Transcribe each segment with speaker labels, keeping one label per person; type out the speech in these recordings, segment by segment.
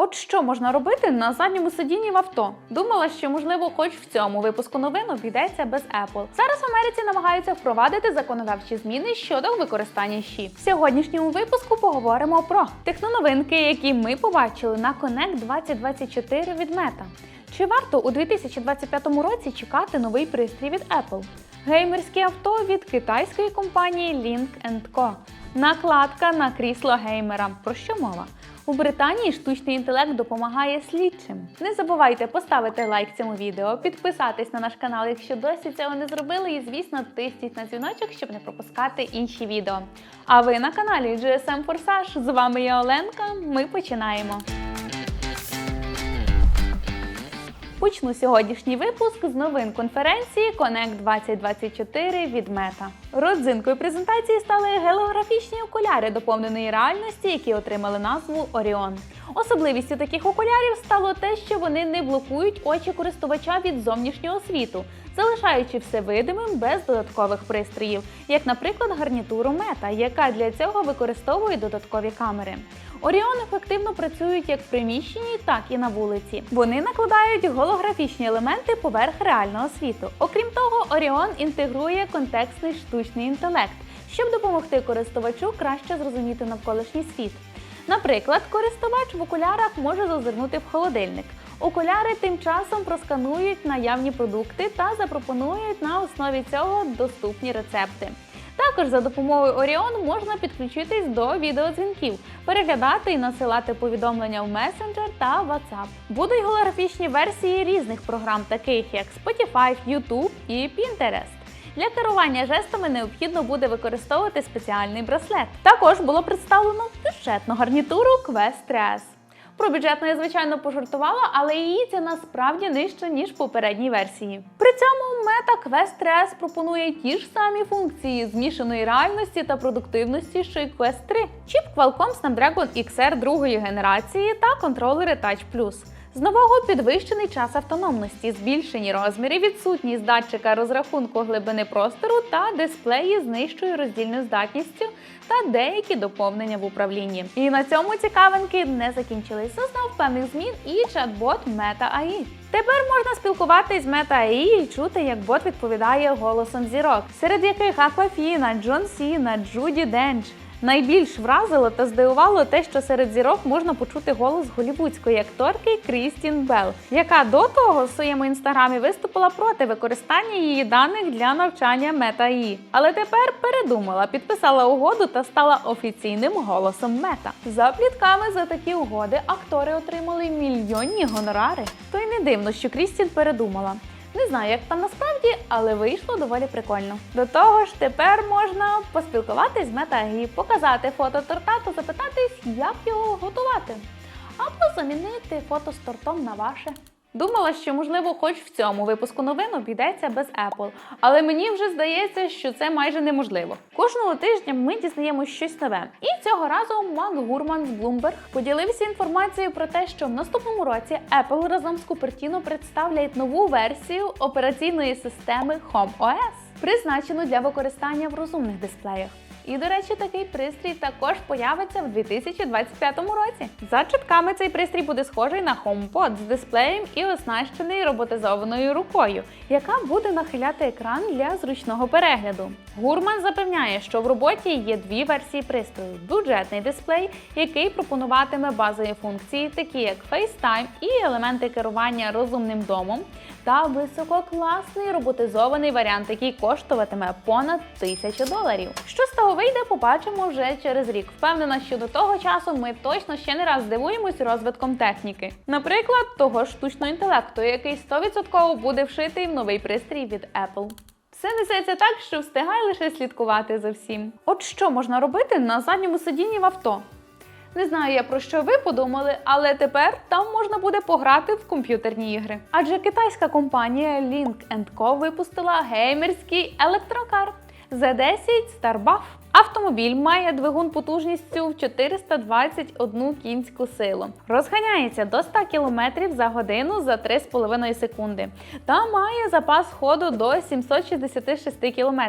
Speaker 1: От що можна робити на задньому сидінні в авто? Думала, що можливо, хоч в цьому випуску новин обійдеться без Apple. Зараз в Америці намагаються впровадити законодавчі зміни щодо використання щі. В сьогоднішньому випуску поговоримо про техноновинки, які ми побачили на Connect 2024 від Meta. Чи варто у 2025 році чекати новий пристрій від Apple? Геймерське авто від китайської компанії Link Co. Накладка на крісло геймера. Про що мова? У Британії штучний інтелект допомагає слідчим. Не забувайте поставити лайк цьому відео, підписатись на наш канал, якщо досі цього не зробили, і звісно, тисніть на дзвіночок, щоб не пропускати інші відео. А ви на каналі GSM Forsage. З вами я Оленка. Ми починаємо. Почну сьогоднішній випуск з новин конференції Connect 2024 від Meta. Родзинкою презентації стали голографічні окуляри доповненої реальності, які отримали назву Orion. Особливістю таких окулярів стало те, що вони не блокують очі користувача від зовнішнього світу, залишаючи все видимим без додаткових пристроїв, як, наприклад, гарнітуру Meta, яка для цього використовує додаткові камери. Оріон ефективно працюють як в приміщенні, так і на вулиці. Вони накладають голографічні елементи поверх реального світу. Окрім того, Оріон інтегрує контекстний штучний інтелект, щоб допомогти користувачу краще зрозуміти навколишній світ. Наприклад, користувач в окулярах може зазирнути в холодильник. Окуляри тим часом просканують наявні продукти та запропонують на основі цього доступні рецепти. Також за допомогою Orion можна підключитись до відеодзвінків, переглядати і насилати повідомлення в Messenger та WhatsApp. Будуть голографічні версії різних програм, таких як Spotify, YouTube і Pinterest. Для керування жестами необхідно буде використовувати спеціальний браслет. Також було представлено бюджетну гарнітуру Quest 3S. Про бюджетну я, звичайно, пожартувала, але її ціна справді нижча, ніж в попередній версії. При цьому Meta Quest 3S пропонує ті ж самі функції змішаної реальності та продуктивності, що й Quest 3. Чіп Qualcomm Snapdragon XR другої генерації та контролери Touch Plus. З нового підвищений час автономності, збільшені розміри, відсутність датчика розрахунку глибини простору та дисплеї з нижчою роздільною здатністю та деякі доповнення в управлінні. І на цьому цікавинки не закінчились. Зазнав певних змін і чат-бот Meta AI. Тепер можна спілкуватись з Meta AI і чути, як бот відповідає голосом зірок, серед яких Аквафіна, Джон Сіна, Джуді Денч. Найбільш вразило та здивувало те, що серед зірок можна почути голос голівудської акторки Крістін Белл, яка до того в своєму інстаграмі виступила проти використання її даних для навчання AI. Але тепер передумала, підписала угоду та стала офіційним голосом Мета. За плітками за такі угоди актори отримали мільйонні гонорари. То й не дивно, що Крістін передумала. Не знаю, як там насправді, але вийшло доволі прикольно. До того ж, тепер можна поспілкуватись з метагі, показати фото торта та запитатись, як його готувати. Або замінити фото з тортом на ваше. Думала, що можливо, хоч в цьому випуску новин обійдеться без Apple, але мені вже здається, що це майже неможливо. Кожного тижня ми дізнаємось щось нове. І цього разу Мак Гурман з Bloomberg поділився інформацією про те, що в наступному році Apple разом з Cupertino представлять нову версію операційної системи Home OS, призначену для використання в розумних дисплеях. І, до речі, такий пристрій також появиться в 2025 році. За чутками цей пристрій буде схожий на HomePod з дисплеєм і оснащений роботизованою рукою, яка буде нахиляти екран для зручного перегляду. Гурман запевняє, що в роботі є дві версії пристрою: бюджетний дисплей, який пропонуватиме базові функції, такі як FaceTime і елементи керування розумним домом, та висококласний роботизований варіант, який коштуватиме понад тисячу доларів. Що з того вийде, побачимо вже через рік. Впевнена, що до того часу ми точно ще не раз здивуємось розвитком техніки. Наприклад, того штучного інтелекту, який 100% буде вшитий новий пристрій від Apple. Все несеться так, що встигай лише слідкувати за всім. От що можна робити на задньому сидінні в авто? Не знаю я про що ви подумали, але тепер там можна буде пограти в комп'ютерні ігри. Адже китайська компанія Link Co випустила геймерський електрокар Z10 Starbuff. Автомобіль має двигун потужністю в 421 кінську силу. Розганяється до 100 км за годину за 3,5 секунди та має запас ходу до 766 км.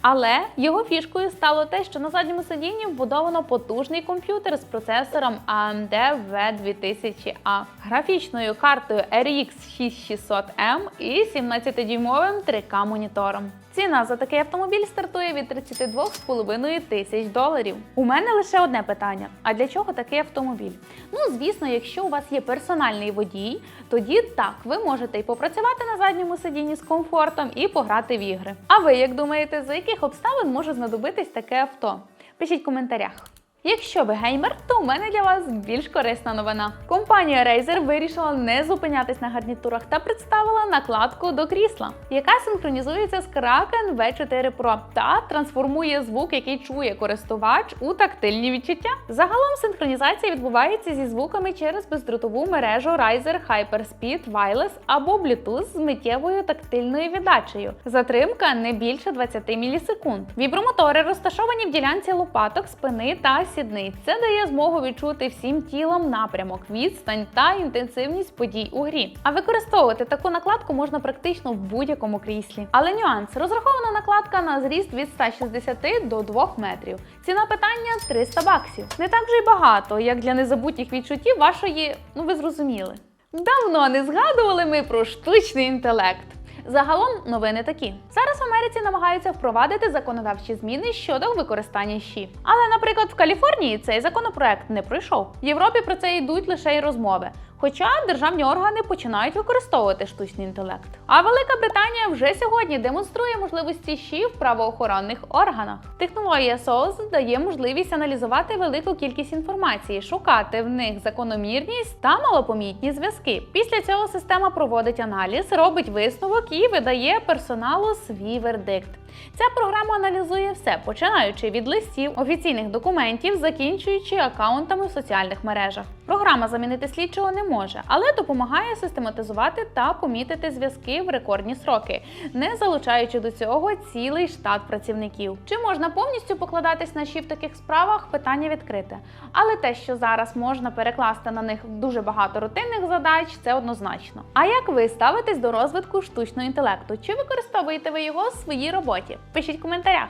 Speaker 1: Але його фішкою стало те, що на задньому сидінні вбудовано потужний комп'ютер з процесором AMD V2000A, графічною картою RX 6600M і 17-дюймовим 3К монітором. Ціна за такий автомобіль стартує від 32,5 тисяч доларів. У мене лише одне питання: а для чого такий автомобіль? Ну, звісно, якщо у вас є персональний водій, тоді так, ви можете і попрацювати на задньому сидінні з комфортом, і пограти в ігри. А ви як думаєте, за яких обставин може знадобитись таке авто? Пишіть в коментарях. Якщо ви геймер, то у мене для вас більш корисна новина. Компанія Razer вирішила не зупинятись на гарнітурах та представила накладку до крісла, яка синхронізується з Kraken V4 Pro та трансформує звук, який чує користувач у тактильні відчуття. Загалом синхронізація відбувається зі звуками через бездротову мережу Razer Hyperspeed Wireless або Bluetooth з миттєвою тактильною віддачею. Затримка не більше 20 мілісекунд. Вібромотори розташовані в ділянці лопаток, спини та сідниць. Це дає змогу відчути всім тілом напрямок, відстань та інтенсивність подій у грі. А використовувати таку накладку можна практично в будь-якому кріслі. Але нюанс розрахована накладка на зріст від 160 до 2 метрів. Ціна питання 300 баксів. Не так вже й багато, як для незабутніх відчуттів вашої, ну ви зрозуміли. Давно не згадували ми про штучний інтелект. Загалом новини такі: зараз в Америці намагаються впровадити законодавчі зміни щодо використання щі. Але, наприклад, в Каліфорнії цей законопроект не пройшов. В Європі про це йдуть лише й розмови. Хоча державні органи починають використовувати штучний інтелект. А Велика Британія вже сьогодні демонструє можливості щі в правоохоронних органах. Технологія SOS дає можливість аналізувати велику кількість інформації, шукати в них закономірність та малопомітні зв'язки. Після цього система проводить аналіз, робить висновок і видає персоналу свій вердикт. Ця програма аналізує все, починаючи від листів, офіційних документів, закінчуючи акаунтами в соціальних мережах. Програма замінити слідчого не може, але допомагає систематизувати та помітити зв'язки в рекордні сроки, не залучаючи до цього цілий штат працівників. Чи можна повністю покладатись на щі в таких справах? Питання відкрите. Але те, що зараз можна перекласти на них дуже багато рутинних задач, це однозначно. А як ви ставитесь до розвитку штучного інтелекту? Чи використовуєте ви його в своїй роботі? Пишіть в коментарях.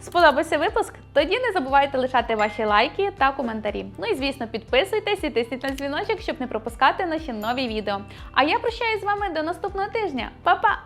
Speaker 1: Сподобався випуск? Тоді не забувайте лишати ваші лайки та коментарі. Ну і звісно, підписуйтесь і тисніть на дзвіночок, щоб не пропускати наші нові відео. А я прощаюсь з вами до наступного тижня. Па-па!